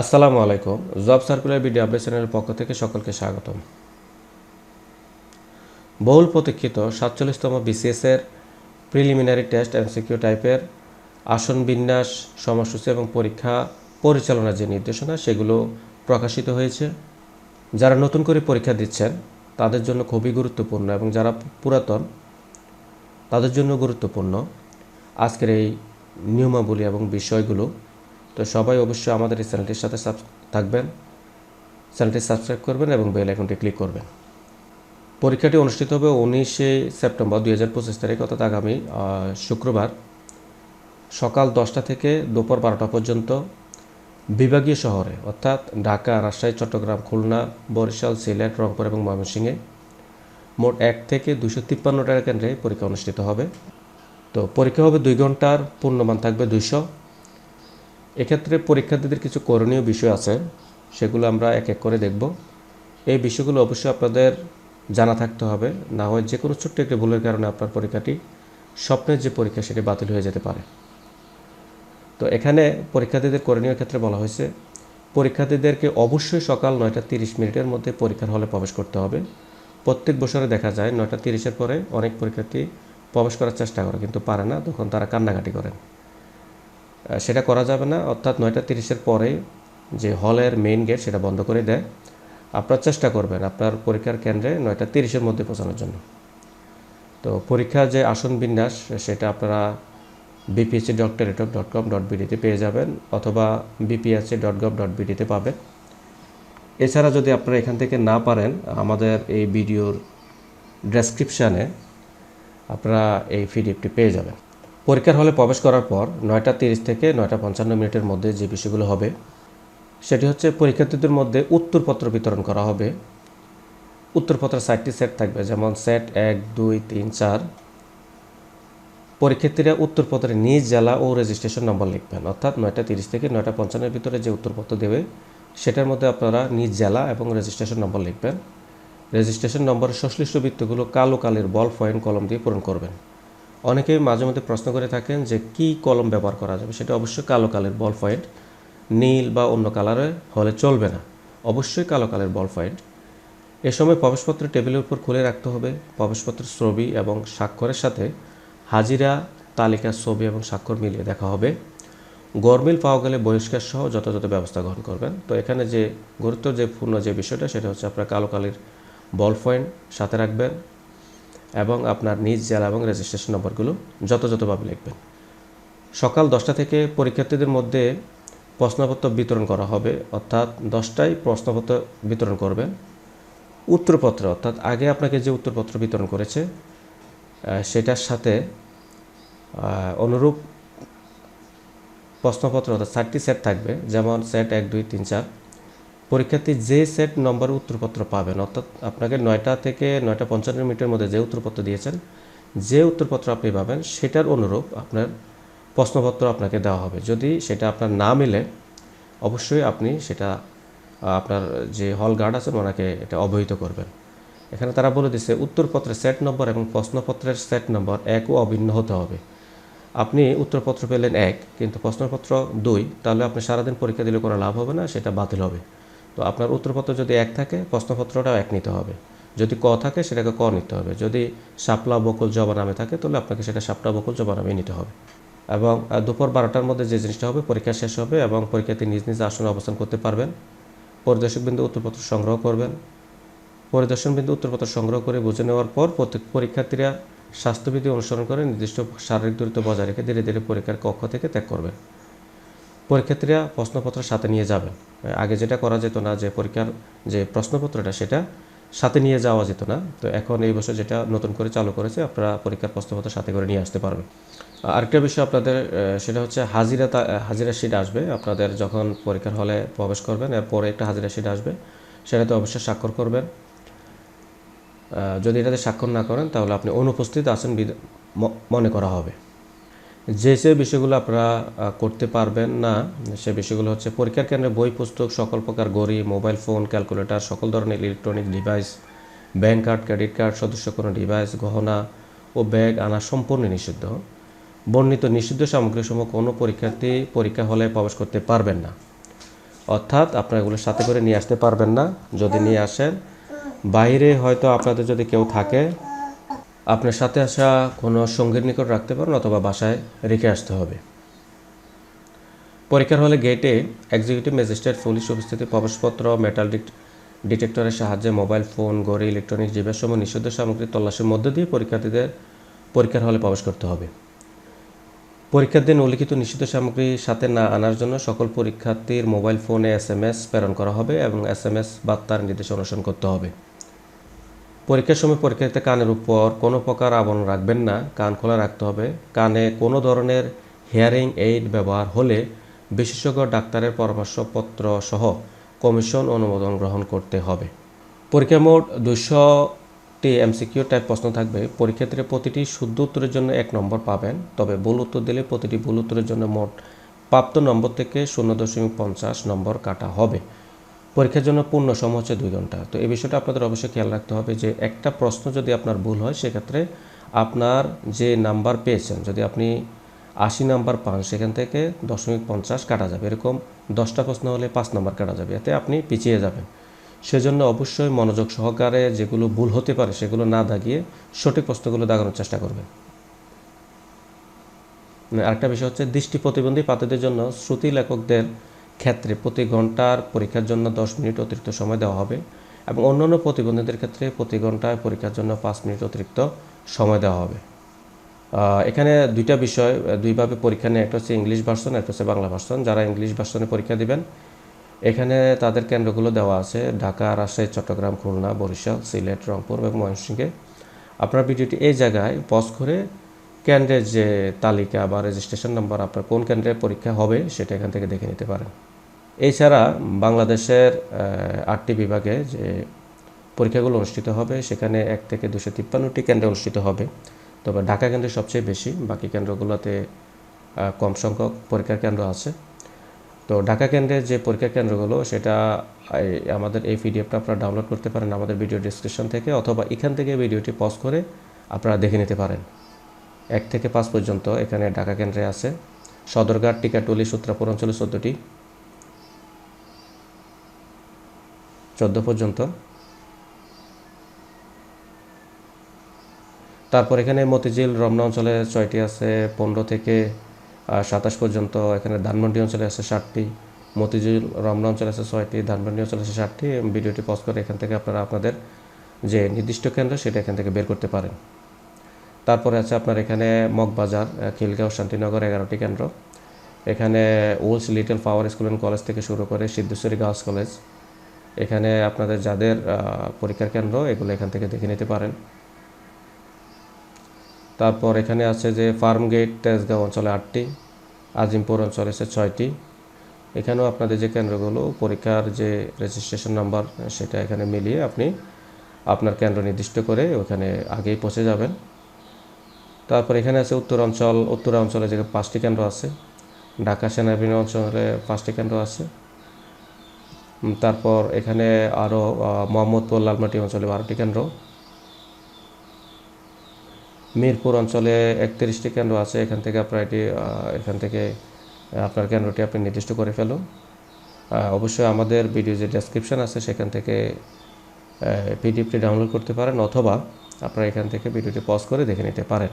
আসসালামু আলাইকুম। Job circular video update চ্যানেলের পক্ষ থেকে সকলকে স্বাগতম। বহুল প্রতীক্ষিত সাতচল্লিশতম বিসিএসের প্রিলিমিনারি টেস্ট এমসিকিউ টাইপের আসন বিন্যাস, সময়সূচি এবং পরীক্ষা পরিচালনার যে নির্দেশনা, সেগুলো প্রকাশিত হয়েছে। যারা নতুন করে পরীক্ষা দিচ্ছেন, তাদের জন্য খুবই গুরুত্বপূর্ণ এবং যারা পুরাতন, তাদের জন্য গুরুত্বপূর্ণ। আজকের এই নিয়মাবলী এবং বিষয়গুলো তো সবাই অবশ্যই আমাদের এই চ্যানেলটির সাথে থাকবেন। চ্যানেলটি সাবস্ক্রাইব করবেন এবং বেল আইকনটি ক্লিক করবেন। পরীক্ষাটি অনুষ্ঠিত হবে উনিশে সেপ্টেম্বর দুই হাজার পঁচিশ তারিখ, অর্থাৎ আগামী শুক্রবার সকাল দশটা থেকে দুপুর বারোটা পর্যন্ত বিভাগীয় শহরে, অর্থাৎ ঢাকা, রাজশাহী, চট্টগ্রাম, খুলনা, বরিশাল, সিলেট, রংপুর এবং ময়মনসিংহে মোট এক থেকে দুশো তিপ্পান্ন টাকা কেন্দ্রে পরীক্ষা অনুষ্ঠিত হবে। তো পরীক্ষা হবে দুই ঘণ্টার, পূর্ণমান থাকবে দুইশো। এক্ষেত্রে পরীক্ষার্থীদের কিছু করণীয় বিষয় আছে, সেগুলো আমরা এক এক করে দেখব। এই বিষয়গুলো অবশ্যই আপনাদের জানা থাকতে হবে, না হয় যে কোনো ছোট্ট একটি ভুলের কারণে আপনার পরীক্ষাটি, স্বপ্নের যে পরীক্ষা সেটি বাতিল হয়ে যেতে পারে। তো এখানে পরীক্ষার্থীদের করণীয় ক্ষেত্রে বলা হয়েছে, পরীক্ষার্থীদেরকে অবশ্যই সকাল নয়টা তিরিশ মিনিটের মধ্যে পরীক্ষার হলে প্রবেশ করতে হবে। প্রত্যেক বছরে দেখা যায় নয়টা তিরিশের পরে অনেক পরীক্ষার্থী প্রবেশ করার চেষ্টা করে, কিন্তু পারে না, তখন তারা কান্নাকাটি করেন। সেটা করা যাবে না। অর্থাৎ নয়টা তিরিশের পরে যে হলের মেইন গেট সেটা বন্ধ করে দেয়। আপনার চেষ্টা করবেন আপনার পরীক্ষার কেন্দ্রে নয়টা তিরিশের মধ্যে পৌঁছানোর জন্য। তো পরীক্ষার যে আসন বিন্যাস, সেটা আপনারা BPSC dot Teletalk dot com dot বিডিতে পেয়ে যাবেন অথবা বিপিএসসি ডট গভ ডট বিডিতে পাবেন। এছাড়া যদি আপনারা এখান থেকে না পারেন, আমাদের এই ভিডিওর ডেসক্রিপশানে আপনারা এই পিডিএফটি পেয়ে যাবেন। পরীক্ষার হলে প্রবেশ করার পর নয়টা তিরিশ থেকে নয়টা পঞ্চান্ন মিনিটের মধ্যে যে বিষয়গুলো হবে, সেটি হচ্ছে পরীক্ষার্থীদের মধ্যে উত্তরপত্র বিতরণ করা হবে। উত্তরপত্র চারটি সেট থাকবে, যেমন সেট এক, দুই, তিন, চার। পরীক্ষার্থীরা উত্তরপত্রে নিজ জেলা ও রেজিস্ট্রেশন নম্বর লিখবেন, অর্থাৎ নয়টা তিরিশ থেকে নয়টা পঞ্চান্নের ভিতরে যে উত্তরপত্র দেবে, সেটার মধ্যে আপনারা নিজ জেলা এবং রেজিস্ট্রেশন নম্বর লিখবেন। রেজিস্ট্রেশন নম্বরের সংশ্লিষ্ট বৃত্তগুলো কালো কালের বল পয়েন্ট কলম দিয়ে পূরণ করবেন। অনেকেই মাঝে মধ্যে প্রশ্ন করে থাকেন যে কি কলম ব্যবহার করা যাবে? সেটা অবশ্যই কালো কালের বল পয়েন্ট। নীল বা অন্য কালারে হলে চলবে না। অবশ্যই কালো কালের বল পয়েন্ট। এ সময় প্রবেশপত্র টেবিলের উপর খুলে রাখতে হবে। প্রবেশপত্রের ছবি এবং স্বাক্ষরের সাথে হাজিরা তালিকার ছবি এবং স্বাক্ষর মিলিয়ে দেখা হবে। গরমিল পাওয়া গেলে বহিষ্কার সহ যথাযথ ব্যবস্থা গ্রহণ করবেন। তো এখানে যে গুরুত্ব, যে পূর্ণ যে বিষয়টা, সেটা হচ্ছে আপনার কালো কালির বল পয়েন্ট সাথে রাখবেন। এবং আপনার নিজ জেলা এবং রেজিস্ট্রেশন নম্বরগুলো যথাযথভাবে লিখবেন। সকাল দশটা থেকে পরীক্ষার্থীদের মধ্যে প্রশ্নপত্র বিতরণ করা হবে, অর্থাৎ দশটায় প্রশ্নপত্র বিতরণ করবেন। উত্তরপত্র, অর্থাৎ আগে আপনাকে যে উত্তরপত্র বিতরণ করেছে সেটার সাথে অনুরূপ প্রশ্নপত্র, অর্থাৎ চারটি সেট থাকবে, যেমন সেট এক, দুই, তিন, চার। পরীক্ষার্থী যে সেট নম্বর উত্তরপত্র পাবেন, অর্থাৎ আপনাকে নয়টা থেকে নয়টা পঞ্চান্ন মিনিটের মধ্যে যে উত্তরপত্র দিয়েছেন, যে উত্তরপত্র আপনি পাবেন, সেটার অনুরূপ আপনার প্রশ্নপত্র আপনাকে দেওয়া হবে। যদি সেটা আপনার না মিলে, অবশ্যই আপনি সেটা আপনার যে হল গার্ড আছেন, ওনাকে এটা অবহিত করবেন। এখানে তারা বলে দিচ্ছে উত্তরপত্রের সেট নম্বর এবং প্রশ্নপত্রের সেট নম্বর এক ও অভিন্ন হতে হবে। আপনি উত্তরপত্র পেলেন এক, কিন্তু প্রশ্নপত্র দুই, তাহলে আপনি সারাদিন পরীক্ষা দিলে কোনো লাভ হবে না, সেটা বাতিল হবে। তো আপনার উত্তরপত্র যদি এক থাকে, প্রশ্নপত্রটাও এক নিতে হবে। যদি ক থাকে, সেটাকে ক নিতে হবে। যদি শাপলা বকুল জবা নামে থাকে, তাহলে আপনাকে সেটা শাপলা বকুল জবা নামে নিতে হবে। এবং দুপুর বারোটার মধ্যে যে জিনিসটা হবে, পরীক্ষা শেষ হবে এবং পরীক্ষার্থী নিজ নিজ আসনে অবস্থান করতে পারবেন। পরিদর্শকবৃন্দ উত্তরপত্র সংগ্রহ করবেন। পরিদর্শনবিন্দু উত্তরপত্র সংগ্রহ করে বুঝে নেওয়ার পর প্রত্যেক পরীক্ষার্থীরা স্বাস্থ্যবিধি অনুসরণ করে নির্দিষ্ট শারীরিক দূরত্ব বজায় রেখে ধীরে ধীরে পরীক্ষার কক্ষ থেকে ত্যাগ করবেন। পরীক্ষার্থীরা প্রশ্নপত্র সাথে নিয়ে যাবেন আগে যেটা করা যেত না যে পরীক্ষার যে প্রশ্নপত্রটা, সেটা সাথে নিয়ে যাওয়া যেত না। তো এখন এই বছর যেটা নতুন করে চালু করেছে, আপনারা পরীক্ষার প্রশ্নপত্র সাথে করে নিয়ে আসতে পারবেন। আরেকটা বিষয় আপনাদের সেটা হচ্ছে হাজিরা হাজিরা শিট আসবে। আপনাদের যখন পরীক্ষার হলে প্রবেশ করবেন, এরপরে একটা হাজিরা শিট আসবে। সেটাতে অবশ্যই স্বাক্ষর করবেন। যদি এটাতে স্বাক্ষর না করেন, তাহলে আপনি অনুপস্থিত আছেন মনে করা হবে। যে যে বিষয়গুলো আপনারা করতে পারবেন না, সে বিষয়গুলো হচ্ছে পরীক্ষার কেন্দ্রে বই, পুস্তক, সকল প্রকার ঘড়ি মোবাইল ফোন, ক্যালকুলেটর, সকল ধরনের electronic device, bank card, credit card, সদস্য কোনো ডিভাইস, গহনা ও ব্যাগ আনা সম্পূর্ণ নিষিদ্ধ। বর্ণিত নিষিদ্ধ সামগ্রীসমূহ কোনো পরীক্ষার্থী পরীক্ষা হলে প্রবেশ করতে পারবেন না। অর্থাৎ আপনারা এগুলো সাথে করে নিয়ে আসতে পারবেন না। যদি নিয়ে আসেন, বাইরে হয়তো আপনাদের যদি কেউ থাকে আপনার সাথে আসা কোনো সঙ্গীর নিকট রাখতে পারেন অথবা বাসায় রেখে আসতে হবে। পরীক্ষার হলে গেটে এক্সিকিউটিভ ম্যাজিস্ট্রেট পুলিশ উপস্থিতি, প্রবেশপত্র মেটাল ডিটেক্টরের সাহায্যে মোবাইল ফোন ঘড়ি ইলেকট্রনিক জীবাশ্ম নিষিদ্ধ সামগ্রী তল্লাশির মধ্য দিয়ে পরীক্ষার্থীদের পরীক্ষার হলে প্রবেশ করতে হবে। পরীক্ষার দিন উল্লিখিত নিষিদ্ধ সামগ্রী সাথে না আনার জন্য সকল পরীক্ষার্থীর মোবাইল ফোনে এস এম এস প্রেরণ করা হবে এবং এস এম এস বার্তার নির্দেশ অনুসরণ করতে হবে। পরীক্ষার সময় পরীক্ষার্থী কানের উপর কোনো প্রকার আবরণ রাখবেন না, কান খোলা রাখতে হবে। কানে কোনো ধরনের হিয়ারিং এইড ব্যবহার হলে বিশেষজ্ঞ ডাক্তারের পরামর্শপত্র সহ কমিশন অনুমোদন গ্রহণ করতে হবে। পরীক্ষার মোট দুশোটি এমসিকিউ টাইপ প্রশ্ন থাকবে। পরীক্ষার্থীরা প্রতিটি শুদ্ধ উত্তরের জন্য এক নম্বর পাবেন, তবে ভুল উত্তর দিলে প্রতিটি ভুল উত্তরের জন্য মোট প্রাপ্ত নম্বর থেকে শূন্য দশমিক পঞ্চাশ নম্বর কাটা হবে। পরীক্ষার জন্য পূর্ণ সময় হচ্ছে দুই ঘণ্টা। তো এই বিষয়টা আপনাদের অবশ্যই খেয়াল রাখতে হবে যে একটা প্রশ্ন যদি আপনার ভুল হয়, সেক্ষেত্রে আপনার যে নাম্বার পেয়েছেন, যদি আপনি আশি নাম্বার পান, সেখান থেকে দশমিক পঞ্চাশ কাটা যাবে। এরকম দশটা প্রশ্ন হলে পাঁচ নাম্বার কাটা যাবে। এতে আপনি পিছিয়ে যাবেন। সেজন্য অবশ্যই মনোযোগ সহকারে যেগুলো ভুল হতে পারে, সেগুলো না দাগিয়ে সঠিক প্রশ্নগুলো দাগানোর চেষ্টা করবেন। আরেকটা বিষয় হচ্ছে দৃষ্টি প্রতিবন্ধী পাত্রদের জন্য শ্রুতি লেখকদের ক্ষেত্রে প্রতি ঘণ্টার পরীক্ষার জন্য দশ মিনিট অতিরিক্ত সময় দেওয়া হবে এবং অন্যান্য প্রতিবন্ধীদের ক্ষেত্রে প্রতি ঘন্টায় পরীক্ষার জন্য পাঁচ মিনিট অতিরিক্ত সময় দেওয়া হবে। এখানে দুইটা বিষয় দুইভাবে পরীক্ষা নেয়। একটা হচ্ছে ইংলিশ ভার্সন একটা হচ্ছে বাংলা ভার্সন যারা ইংলিশ ভার্সনে পরীক্ষা দিবেন, এখানে তাদের কেন্দ্রগুলো দেওয়া আছে। ঢাকা, রাজশাহী, চট্টগ্রাম, খুলনা, বরিশাল, সিলেট, রংপুর এবং ময়মনসিংহে। আপনার ভিডিওটি এই জায়গায় পজ করে কেন্দ্রের যে তালিকা বা রেজিস্ট্রেশন নাম্বার আপনার কোন কেন্দ্রে পরীক্ষা হবে সেটা এখান থেকে দেখে নিতে পারেন। এছাড়া বাংলাদেশের আটটি বিভাগে যে পরীক্ষাগুলো অনুষ্ঠিত হবে, সেখানে এক থেকে দুশো তিপ্পান্নটি কেন্দ্রে অনুষ্ঠিত হবে। তবে ঢাকা কেন্দ্রে সবচেয়ে বেশি, বাকি কেন্দ্রগুলোতে কম সংখ্যক পরীক্ষার কেন্দ্র আছে। তো ঢাকা কেন্দ্রের যে পরীক্ষা কেন্দ্রগুলো, সেটা আমাদের এই পিডিএফটা আপনারা ডাউনলোড করতে পারেন আমাদের ভিডিও ডিসক্রিপশন থেকে, অথবা এখান থেকে ভিডিওটি পজ করে আপনারা দেখে নিতে পারেন। এক থেকে পাঁচ পর্যন্ত এখানে ঢাকা কেন্দ্রে আছে। সদরঘাট, টিকাটুলি, সূত্রাপুর অঞ্চলে চোদ্দোটি। চোদ্দ পর্যন্ত। তারপর এখানে মতিঝিল, রমনা অঞ্চলে ছয়টি আছে, পনেরো থেকে সাতাশ পর্যন্ত। এখানে ধানমন্ডি অঞ্চলে আছে ষাটটি, মতিঝিল, রমনা অঞ্চলে আছে ছয়টি, ধানমন্ডি অঞ্চলে আছে ষাটটি। ভিডিওটি পজ করে এখান থেকে আপনারা আপনাদের যে নির্দিষ্ট কেন্দ্র, সেটা এখান থেকে বের করতে পারেন। তারপরে আছে আপনার এখানে মগবাজার খিলগাঁও, শান্তিনগর, এগারোটি কেন্দ্র। এখানে Willes little flower school and college থেকে শুরু করে সিদ্ধেশ্বরী গার্লস কলেজ। এখানে আপনাদের যাদের পরীক্ষার কেন্দ্র, এগুলো এখান থেকে দেখে নিতে পারেন। তারপর এখানে আছে যে ফার্ম গেট তেজগাঁও অঞ্চলে আটটি, আজিমপুর অঞ্চলে আছে ছয়টি। এখানেও আপনাদের যে কেন্দ্রগুলো, পরীক্ষার যে রেজিস্ট্রেশন নাম্বার সেটা এখানে মিলিয়ে আপনি আপনার কেন্দ্র নির্দিষ্ট করে ওখানে আগেই পৌঁছে যাবেন। তারপর এখানে আছে উত্তর অঞ্চল উত্তর অঞ্চলে যে পাঁচটি কেন্দ্র আছে, ঢাকা সেনাবাহিনী অঞ্চলে পাঁচটি কেন্দ্র আছে। তারপর এখানে আরও মোহাম্মদপুর লালমাটি অঞ্চলে বারোটি কেন্দ্র। মিরপুর অঞ্চলে একত্রিশটি কেন্দ্র আছে, এখান থেকে আপনার এটি এখান থেকে আপনার কেন্দ্রটি আপনি নির্দিষ্ট করে ফেলুন। অবশ্যই আমাদের ভিডিও যে ডেসক্রিপশান আছে, সেখান থেকে পিডিএফটি ডাউনলোড করতে পারেন, অথবা আপনারা এখান থেকে ভিডিওটি পজ করে দেখে নিতে পারেন।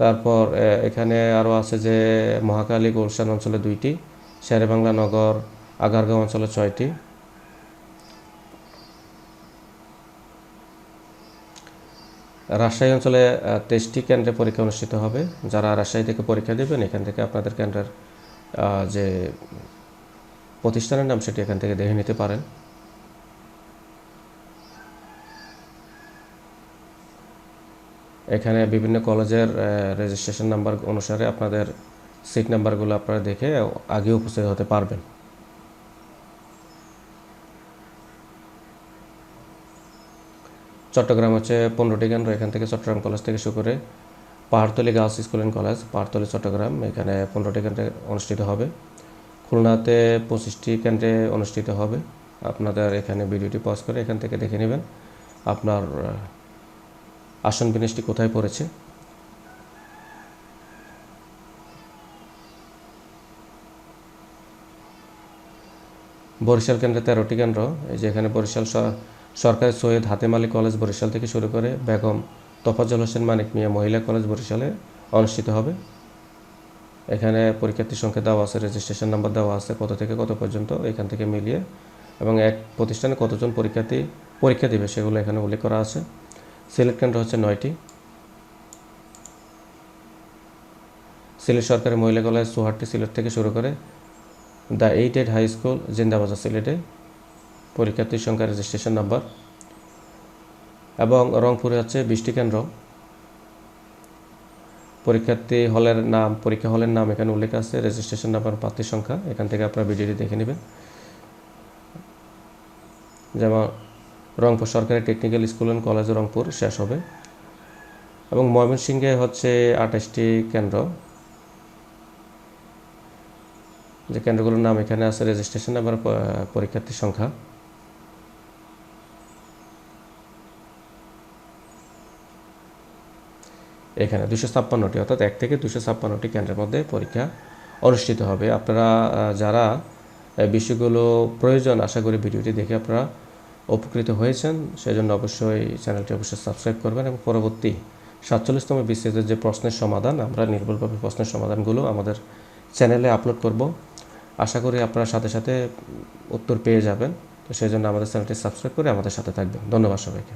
তারপর এখানে আরও আছে যে মহাকালী গুলশান অঞ্চলে দুইটি, শেরেবাংলা নগর, আগারগাঁও অঞ্চলে ছয়টি। রাজশাহী অঞ্চলে তেইশটি কেন্দ্রে পরীক্ষা অনুষ্ঠিত হবে। যারা রাজশাহী থেকে পরীক্ষা দেবেন, এখান থেকে আপনাদের কেন্দ্রের যে প্রতিষ্ঠানের নাম, সেটি এখান থেকে দেখে নিতে পারেন। এখানে বিভিন্ন কলেজের রেজিস্ট্রেশন নাম্বার অনুসারে আপনাদের সিট নাম্বারগুলো আপনারা দেখে আগে উপস্থিত হতে পারবেন। চট্টগ্রাম হচ্ছে পনেরোটি কেন্দ্র, এখান থেকে চট্টগ্রাম কলেজ থেকে শুরু করে Pahartali girls school and college, Pahartali Chattogram, এখানে পনেরোটি কেন্দ্রে অনুষ্ঠিত হবে। খুলনাতে পঁচিশটি কেন্দ্রে অনুষ্ঠিত হবে। আপনাদের এখানে ভিডিওটি পজ করে এখান থেকে দেখে নেবেন। আপনার আসন বিন্যাসটি কোথায় পড়েছে? বরিশাল কেন্দ্রে তেরোটি কেন্দ্র, এই যে এখানে বরিশাল সরকারি সৈয়দ হাতেম আলী কলেজ বরিশাল থেকে শুরু করে বেগম তফাজল হোসেন, মানিক মিয়া মহিলা কলেজ বরিশালে অনুষ্ঠিত হবে। এখানে পরীক্ষার্থীর সংখ্যা দেওয়া আছে রেজিস্ট্রেশন নাম্বার দেওয়া আছে, কত থেকে কত পর্যন্ত এখান থেকে মিলিয়ে। এবং এক প্রতিষ্ঠানে কতজন পরীক্ষার্থী পরীক্ষা দেবে সেগুলো এখানে উল্লেখ করা আছে। কেন্দ্র হচ্ছে নয়টি। সিলেট সরকারি মহিলা কলেজ চৌহাট্টি সিলেট থেকে শুরু করে the eight eight high school Zindabazar সিলেটে পরীক্ষার্থীর সংখ্যা রেজিস্ট্রেশন নাম্বার এবং রংপুরে হচ্ছে বিশটি কেন্দ্র। পরীক্ষার্থী হলের নাম, পরীক্ষা হলের নাম এখানে উল্লেখ আছে রেজিস্ট্রেশন নাম্বার প্রার্থীর সংখ্যা। এখান থেকে আপনারা ভিডিওটি দেখে নেবেন। যেমন রংপুর সরকারি technical school and college Rangpur শেষ হবে। এবং ময়মনসিংহে হচ্ছে আঠাশটি কেন্দ্র। যে কেন্দ্রগুলোর নাম এখানে আছে রেজিস্ট্রেশন প- পরীক্ষার্থীর সংখ্যা। এখানে দুশো ছাপ্পান্নটি, অর্থাৎ এক থেকে দুশো ছাপ্পান্নটি কেন্দ্রের মধ্যে পরীক্ষা অনুষ্ঠিত হবে। আপনারা যারা বিষয়গুলো প্রয়োজন, আশা করি ভিডিওটি দেখে আপনারা উপকৃত হয়েছেন, সেজন্য অবশ্যই চ্যানেলটি অবশ্যই সাবস্ক্রাইব করবেন এবং পরবর্তী সাতচল্লিশতম বিসিএসের যে প্রশ্নের সমাধান, আমরা নির্ভুলভাবে প্রশ্নের সমাধানগুলো আমাদের চ্যানেলে আপলোড করব। আশা করি আপনারা সাথে সাথে উত্তর পেয়ে যাবেন। তো সেই জন্য আমাদের চ্যানেলটি সাবস্ক্রাইব করে আমাদের সাথে থাকবেন। ধন্যবাদ সবাইকে।